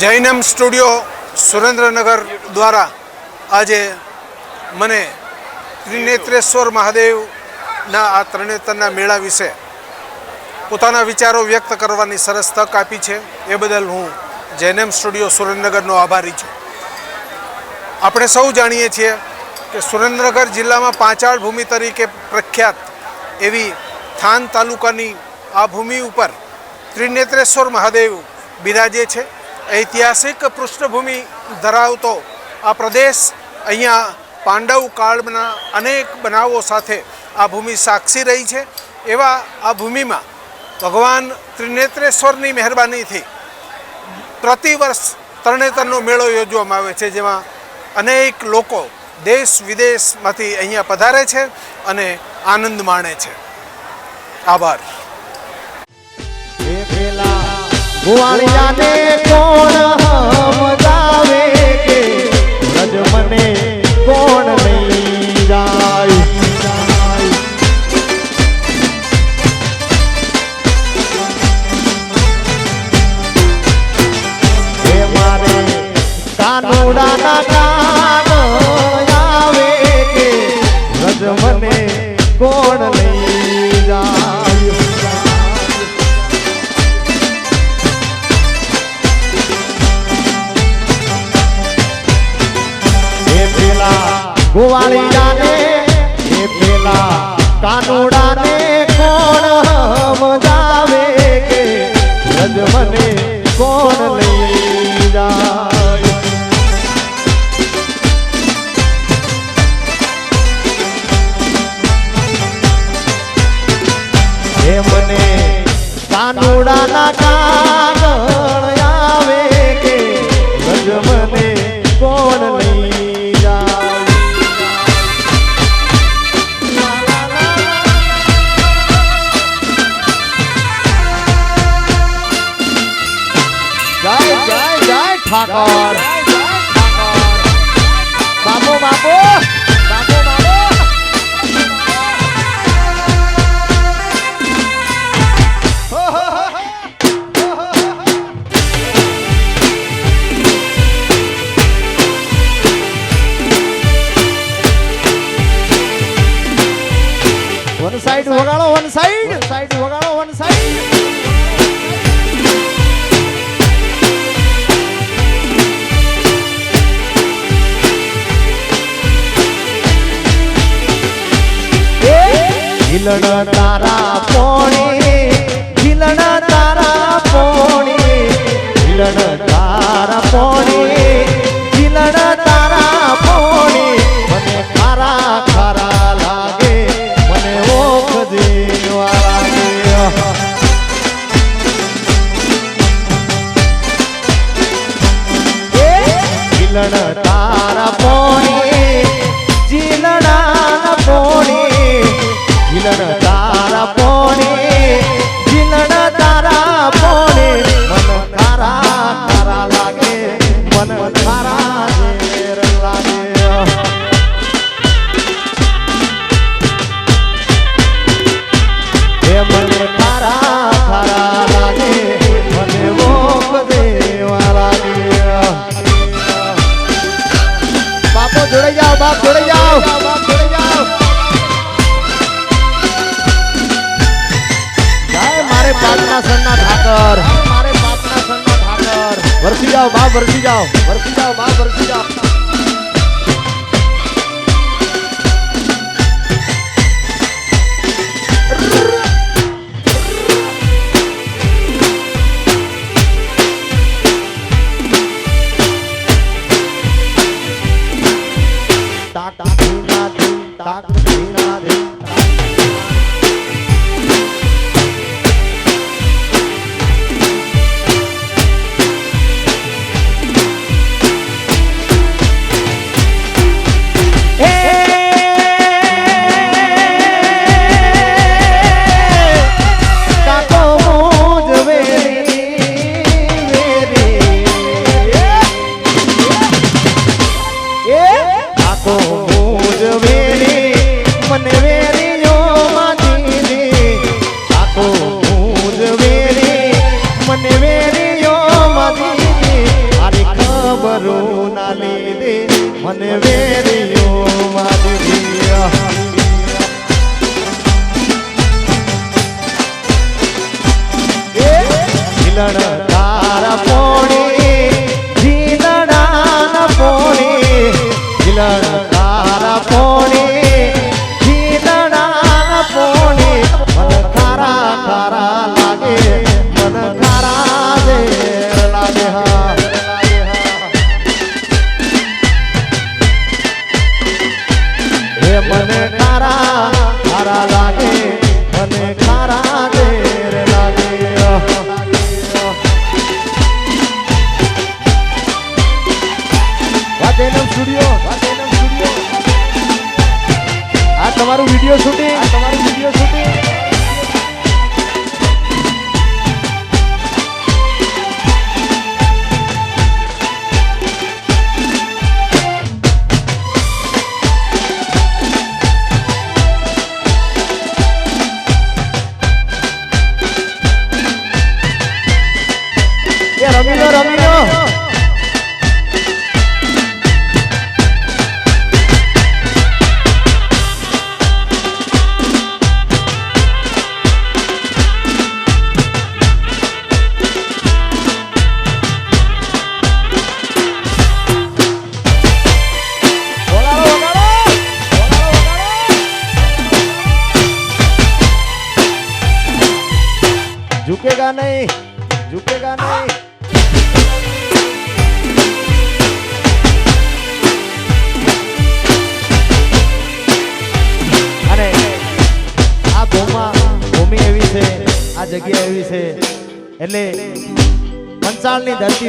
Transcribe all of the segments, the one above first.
Jainam studio Surendranagar દ્વારા આજે મને ત્રિનેત્રેશ્વર મહાદેવના આ ત્રણેતરના મેળા વિશે પોતાના વિચારો વ્યક્ત કરવાની સરસ તક આપી છે. એ બદલ હું જૈનમ સ્ટુડિયો સુરેન્દ્રનગરનો આભારી છું. આપણે સૌ જાણીએ છીએ કે સુરેન્દ્રનગર જિલ્લામાં પાંચાળ ભૂમિ તરીકે પ્રખ્યાત એવી થાન તાલુકાની આ ભૂમિ ઉપર ત્રિનેત્રેશ્વર મહાદેવ બિરાજે છે. ઐતિહાસિક પૃષ્ઠભૂમિ ધરાવતો આ પ્રદેશ અહીંયા પાંડવ કાળના અનેક બનાવો સાથે આ ભૂમિ સાક્ષી રહી છે. એવા આ ભૂમિમાં ભગવાન ત્રિનેત્રેશ્વરની મહેરબાનીથી પ્રતિવર્ષ તરણેતરનો મેળો યોજવામાં આવે છે, જેમાં અનેક લોકો દેશ વિદેશમાંથી અહીંયા પધારે છે અને આનંદ માણે છે. આભાર. ગોવાળિયાને કોણ કાનુડાના કાગળ ઝીલણ તારા પોણી મારે પાટના સણના ઠાકર. મારે પાટના સણના ઠાકર. વરસી જાઓ બા વરસી જાઓ. વરસી જાઓ બા વરસી જાઓ.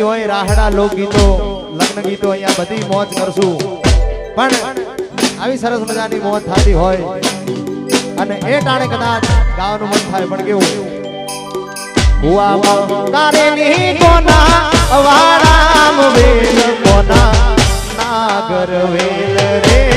હોય રાહડા લોકગીતો, લગ્ન ગીતો અહીંયા બધી મોજ કરશું. પણ આવી સરસ મજાની મોજ થતી હોય અને એ ટાણે કદાચ ગાવાનું મન થાય, પણ કેવું કોના, નાગર વેલ રે.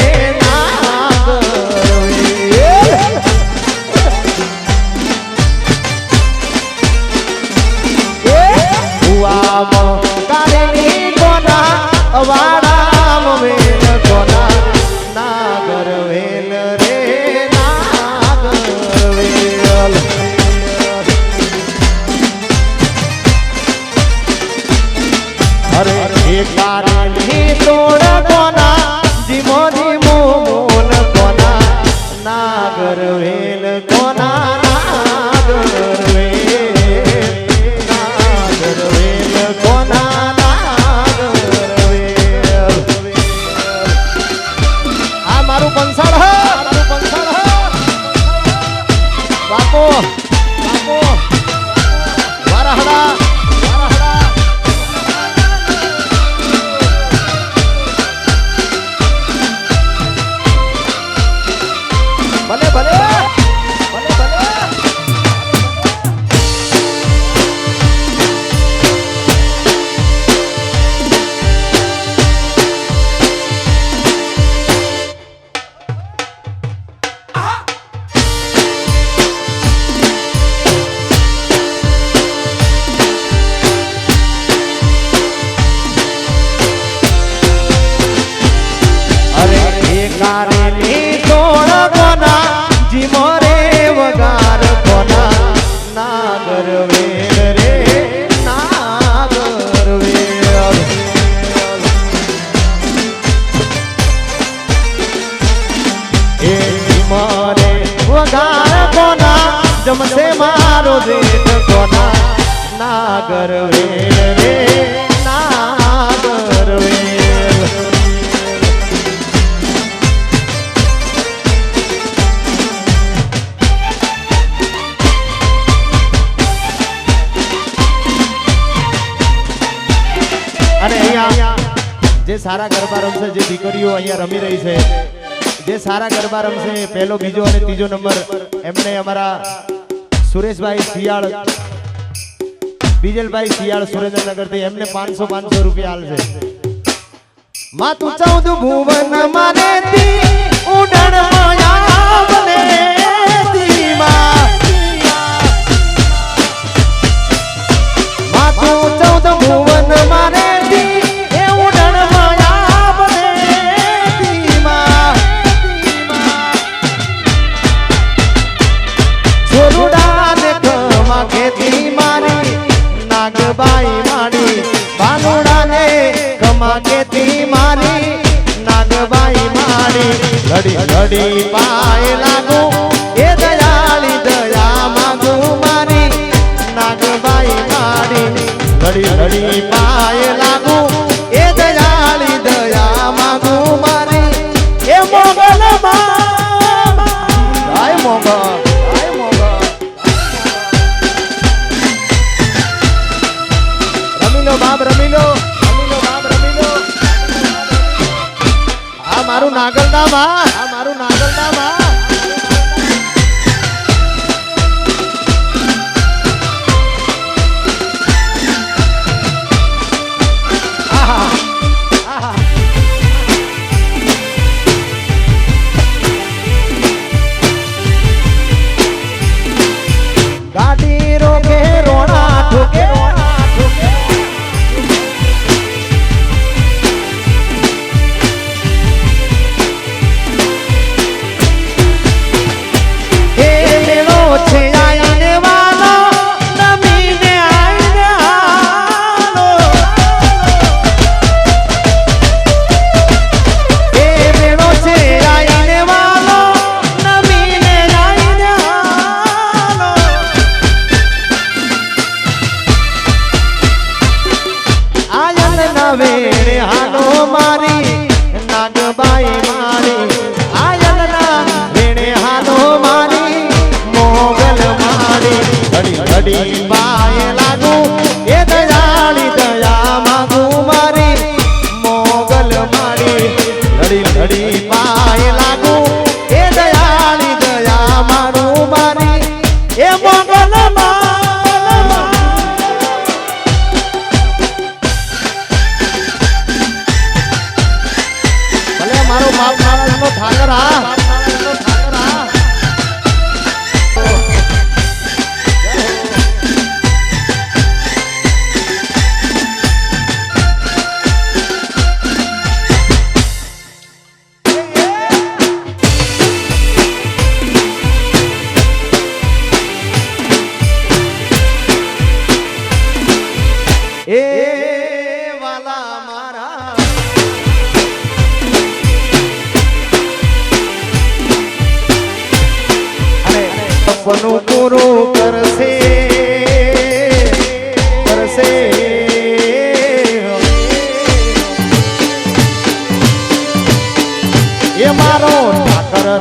સારા ગરબા રમશે જે દીકરીઓ અહીંયા રમી રહી છે. જે સારા ગરબા રમશે, પહેલો, બીજો અને ત્રીજો નંબર એમને અમારા સુરેશભાઈ શિયાળ, બીજલભાઈ શિયાળ સુરેન્દ્રનગરથી એમને પાંચસો પાંચસો રૂપિયા હાલશે માં ચૌદ ભુવન મારે ઉડણ માયા કેતી મારી નાગબાઈ મારી. ઘડી ઘડી પાય લાગુ, એ દયાળી દયા માંગુ મારી નાગબાઈ મારી. ઘડી ઘડી પાય mama.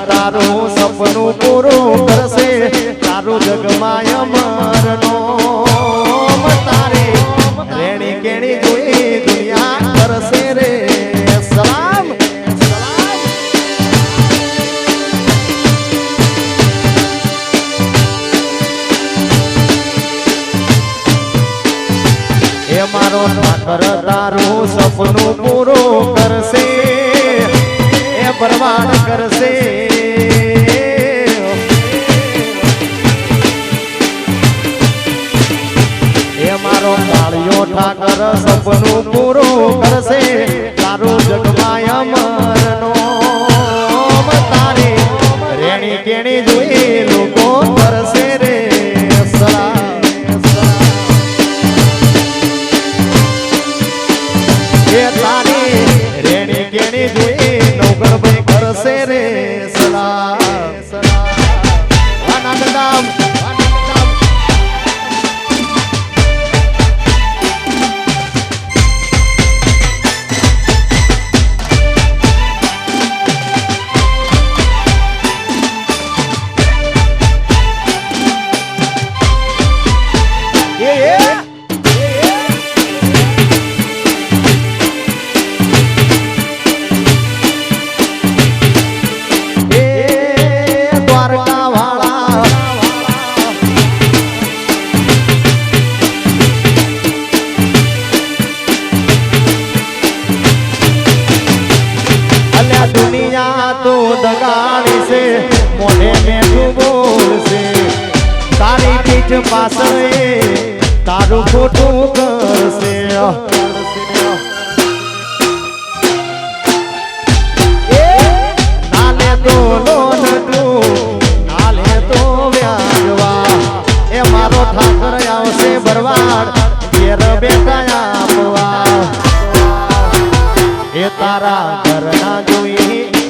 તારું સપનું cielo દુનિયા તો દગાડી છે મેઠું બોલશે તારી પીઠ પાછળ તારું ખોટું કરશે. નાલે તો લોન મારો આવશે ભરવાડ બેટા આપવા. એ તારા ઘરના જોઈએ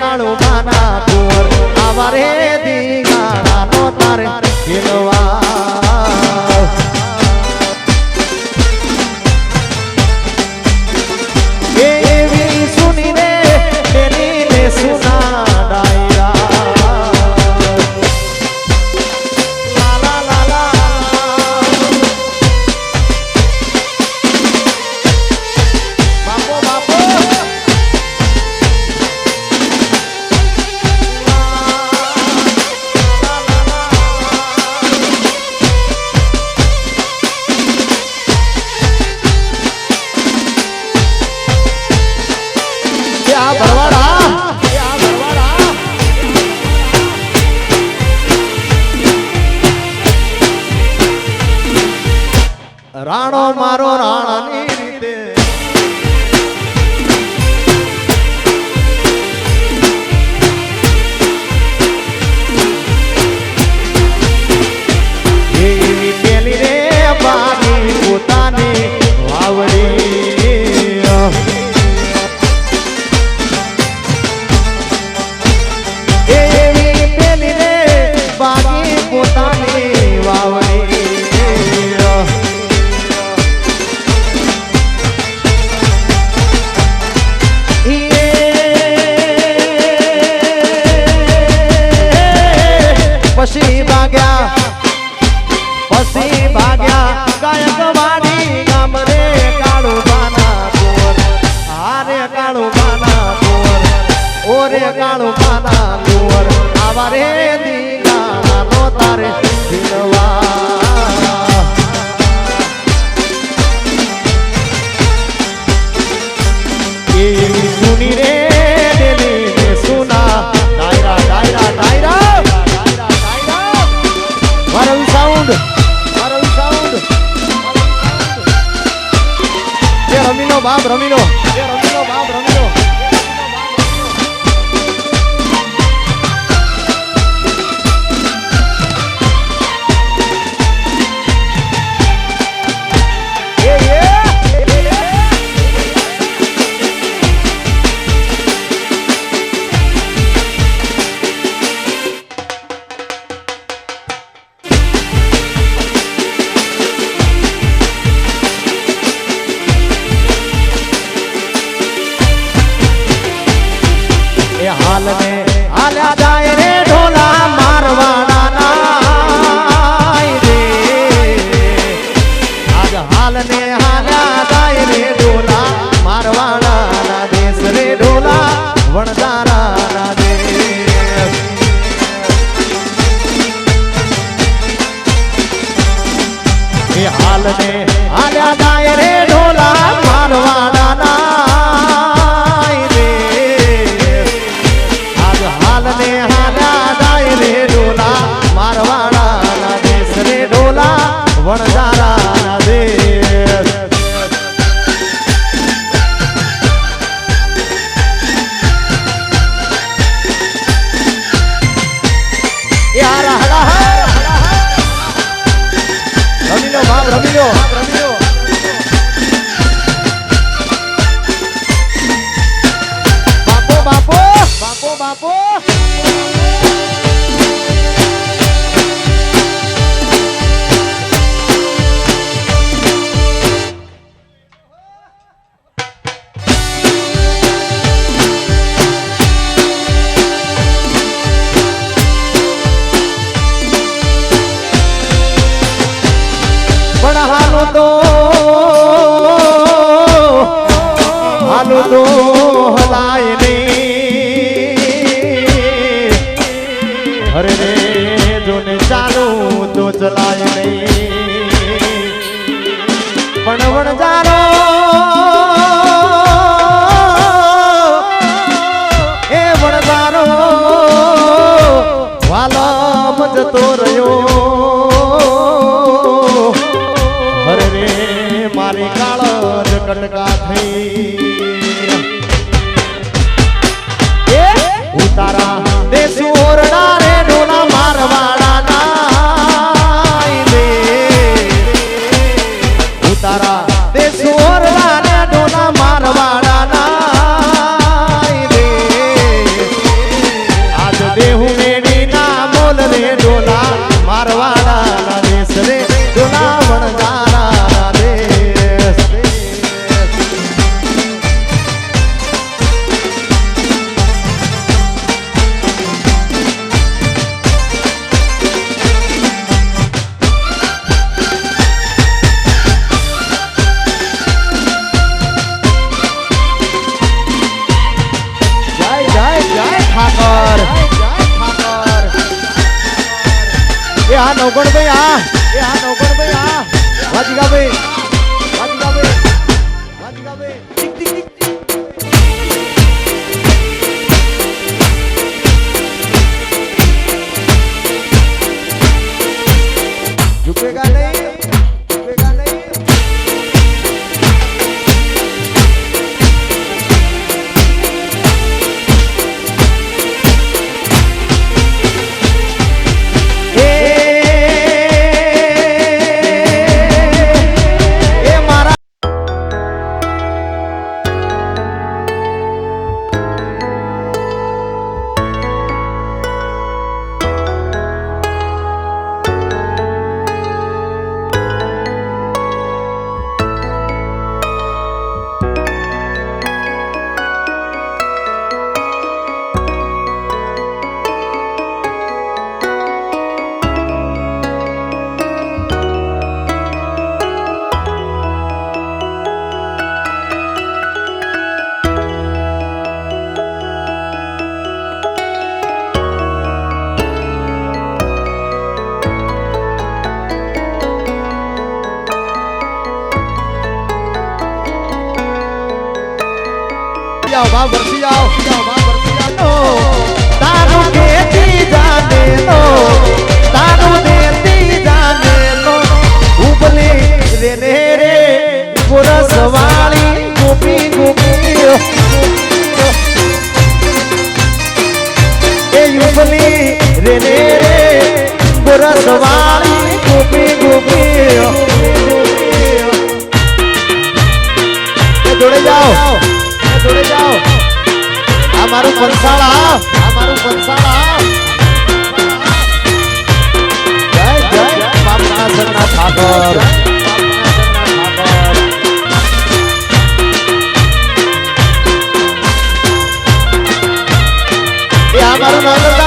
કાળો માના કુંવર. આવા રે દીગાળાનો તારે ખેલવા. કટકા થઈ એ હા નવગણભાઈ હા એ હા નવગણભાઈ હા વાજિકાભાઈ જોડે જાઓ. જોડે જાઓ. આ મારું પંસાળા આ મારું પંસાળા જય મારું નામ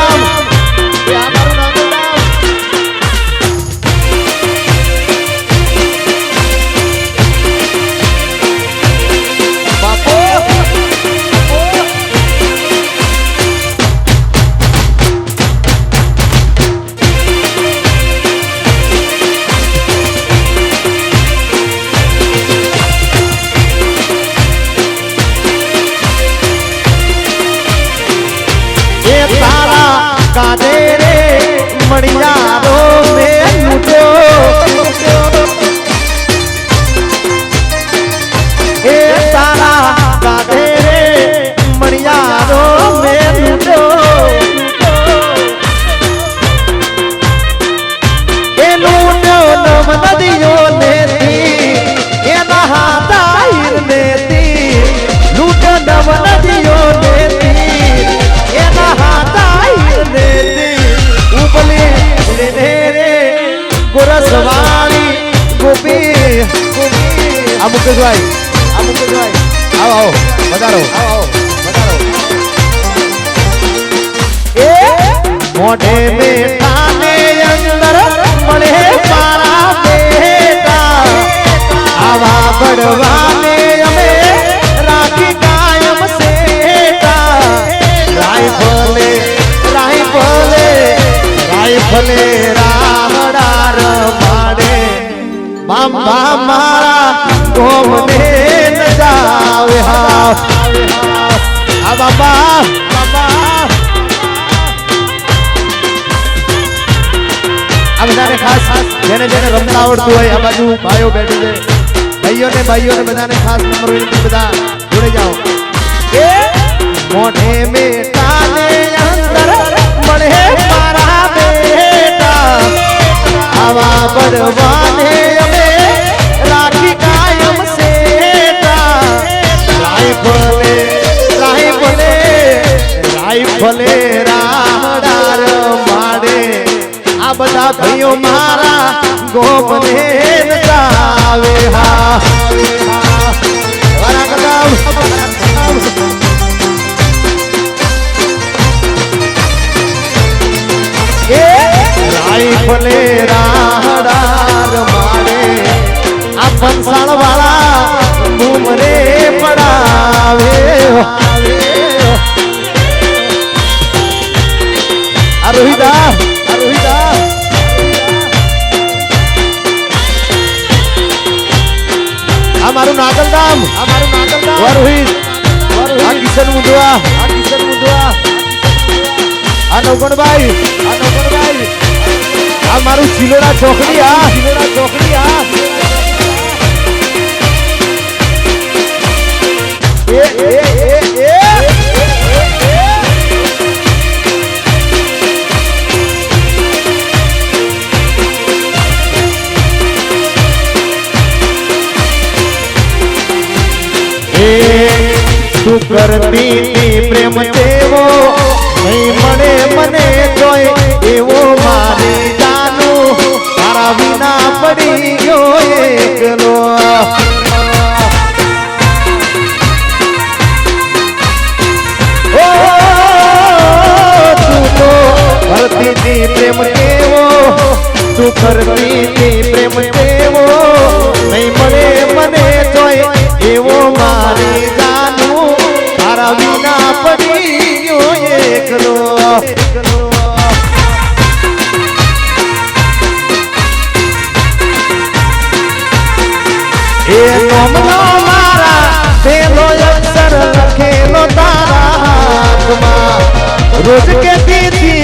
ભલે રાહડાર પાડે. બાબા મારા કોમને નજાવે હા આ બાબા જેને જેને રમતા હોય બાજુ ભાઈઓ બેઠી છે. ભાઈઓને ભાઈઓને બધાને ખાસ નંબર બધા જોડે જાઓ. મોઢે મેટાને આવા બળવાને અમે રાખી કાયમ સેટા ભલે રાઈફલે ભલે રાડાર માડે. આ બધા ભાઈઓ મારા ગોપને આવે હા. આ નવગણભાઈ આ આ મારું ચિલોડા ચોકડી આ ચિલોડા ચોકડી આ એ એ તું કરતી પ્રેમ દેવો નહીં મળે કરતી તી પ્રેમ દેવો નહીં મળે મને જોઈ એવો મારી જાનું. તારા વિના પડી ગયો એકલો. રોજ કે દીધી